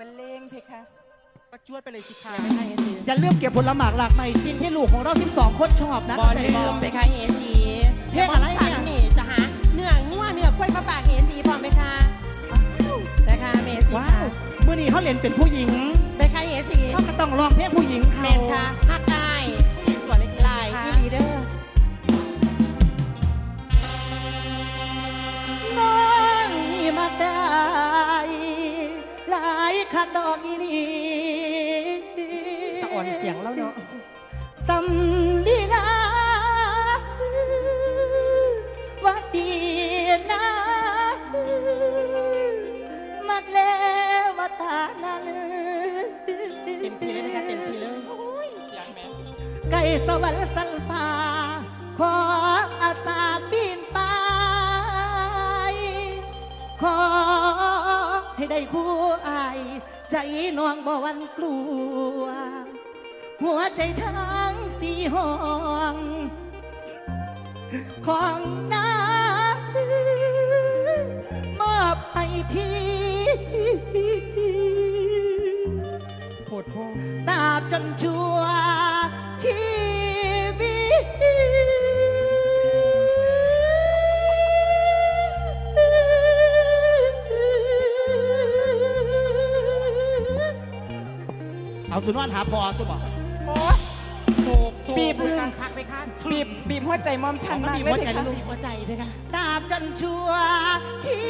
เป็นเลงเพคะก็จวดไปเลยสิคะยังไม่ให้สิอย่าลืมเก็บผลหมากหลากใหม่สิ้นให้ลูกของเราทั้งสองคนชอบนะบอลเข้าใจลืบ่มเพคะเฮสีเพลงอะไรเนี่ยฉันี่จะหาเนื้องัวเนื้อควายมาฝากเฮสีพร้อมไหมคะนะคะเมสีว้าค่ะวมื่อนี้เขาเล่นเป็นผู้หญิงเพคะเฮสีเขาก็ต้องร้องเพลงผู้หญิงเมเขานค่ะ ดอกอีหลีสะอ่อนเสียงแล้วเนาะสำลีลาว่าดีนะมักแล้วว่าตานาลืเต็มทีเลยนะคะเต็มทีเลยไก่สวรรค์สันฟ้าขออาสาปีนไป ขอให้ได้คู่อาย ใจน้องบ่วันกลัว หัวใจทั้งสีห้อง ของน้า สุนวันหาพอสุบอกโศกโศกบีบมือคักไปคันบีบบีบหัวใจมอมชันมากบีบเลยหัวเพใจคะลูกบีบหัวใจเพคะตราบจนชั่วชี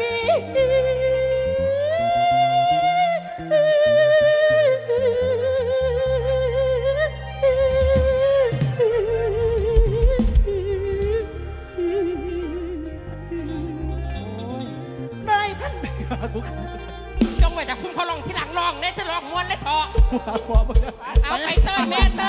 วิต เลยเถอะหัวหัวมึงนะเอาไปเตยแม่เต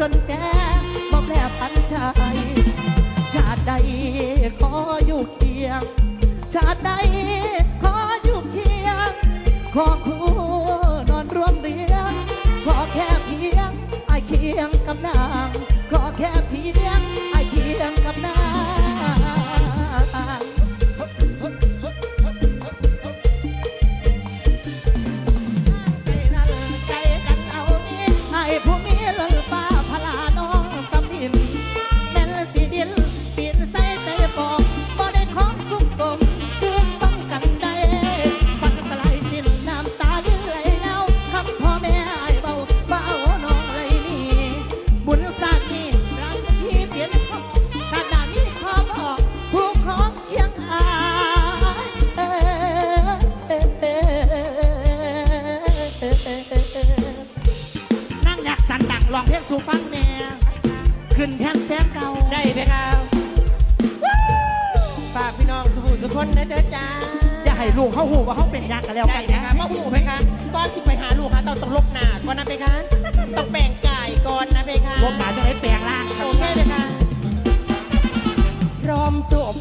จนเท่าแก่บ่แปรพันใจชาติใดขออยู่เคียง ชาติใด แน่ขึ้นแทนแฟนเก่าได้เพคะฝากพี่น้องทุกผู้ทุกคนนะเด้อจ้าอย่าให้ลูกเขาหูว่าเขาเป็นยักษ์กันแล้วได้กันเพนะคะมาหูเพคะก่อนที่ไปหาลูกค่ะต้องต้องลบหน้าก่อนนะเพคะต้องแปลงกายก่อนนะเพคะลมหนาจะได้แปลงร่างคโอรับเคเพคะพร้อมจบ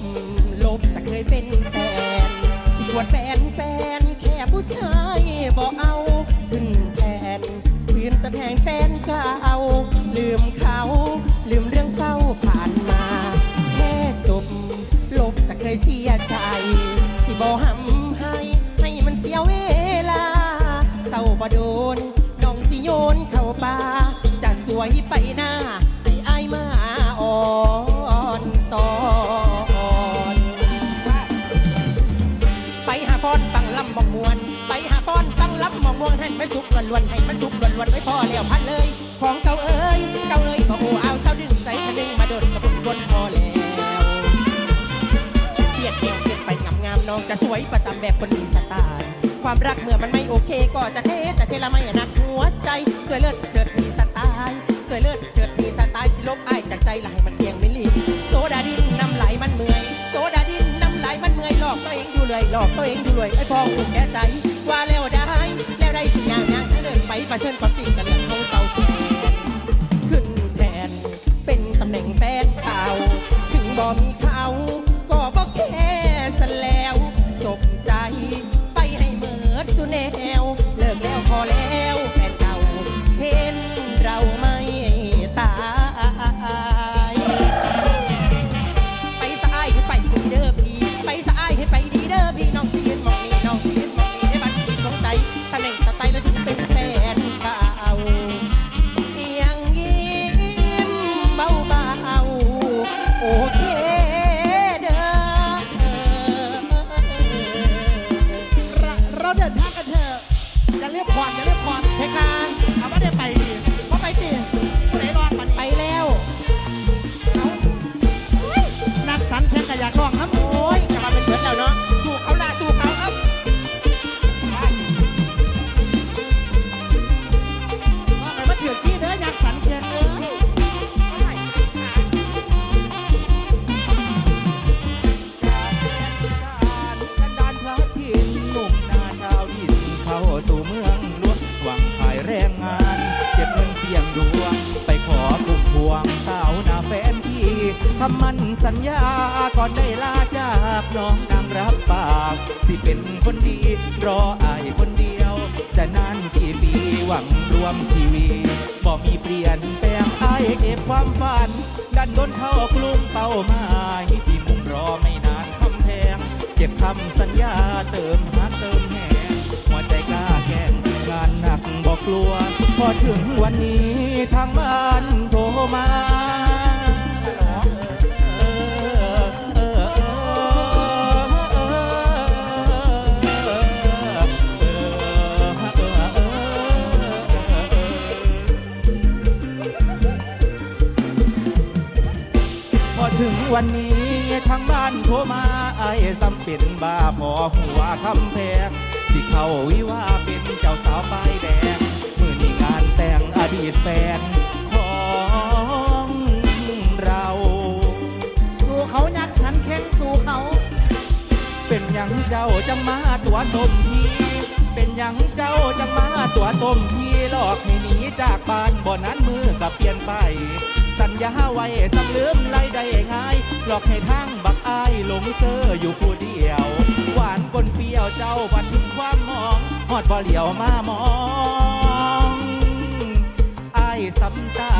หาพรฟังลำมองมวน ไปหาพรฟังลำมองมวนให้มันสุกล้วนๆให้มันสุกล้วนๆไว้พอแล้วพันเลย ของเก่าเอ้ยเก่าเอ้ยก็โอ้เอาเท่าดึงใส่ทะนึงมาโดดกระปุกวนพอแล้วเสียดแนวเสียดไปงามงามๆน้องจะสวยประจำแบบคนมีสไตล์ความรักเมื่อมันไม่โอเค ก็จะเทจะเทละไม่หนักหัวใจสวยเลิศเฉิดมีสไตล์สวยเลิศเฉิดมีสไตล์สิลบอายจากใจไหลมันเพียงไม่ลีโซดาดินน้ำไหลมันเมื่อยโซดาดิน อกตัวเองอยู่เลยหลอกตัวเองอยู่เลยไอ้พ่องถูแก่ใจ ว่าแล้วได้แล้วได้สิงอย่างอย่างถ้าเดินไปเชิญความจริงกันเรื่องเขาเตาแสนขึ้นแทนเป็นตำแหน่งแฟนเก่าถึงบ่มีเขา อยากลองน้ำโอ้ยกลับม คำมั่นสัญญาก่อนได้ลาจากน้องนางรับปาก สิเป็นคนดี รออายคนเดียว จะนานกี่ปีหวังรวมชีวิตบ่มีเปลี่ยนแปลงอายเก็บความฝัน ดันโดนเข้ากลุ่มเป้าหมายที่มุมรอไม่นานคำแพง เก็บคำสัญญาเติมหาเติมแหงหัวใจกล้าแข่งงานหนักบอกกลัว พอถึงวันนี้ทางบ้านโทรมา วันนี้ทางบ้านโทรมาไอ้ซ้ำเป็นบ้าพอหัวคำแพงสิเขาวิว่าเป็นเจ้าสาวป้ายแดง มือนี้งานแต่งอดีตแฟนของเราสู่เขานักสันแข่งสู่เขา เป็นหยังเจ้าจังมาตัวต้มพี่เป็นหยังเจ้าจังมาตัวต้มพี่หลอกให้หนีจากบ้านบ่นั้นมือกับเปลี่ยนไป สัญญาไว้สำลืมไล่ได้ง่าย หลอกให้ทั้งบักอายหลงเสืออยู่ผู้เดียว หวานกลเปรี้ยวเจ้าบัดถึงความมองหอดบ่เหลียวมามอง ไอ้สำตา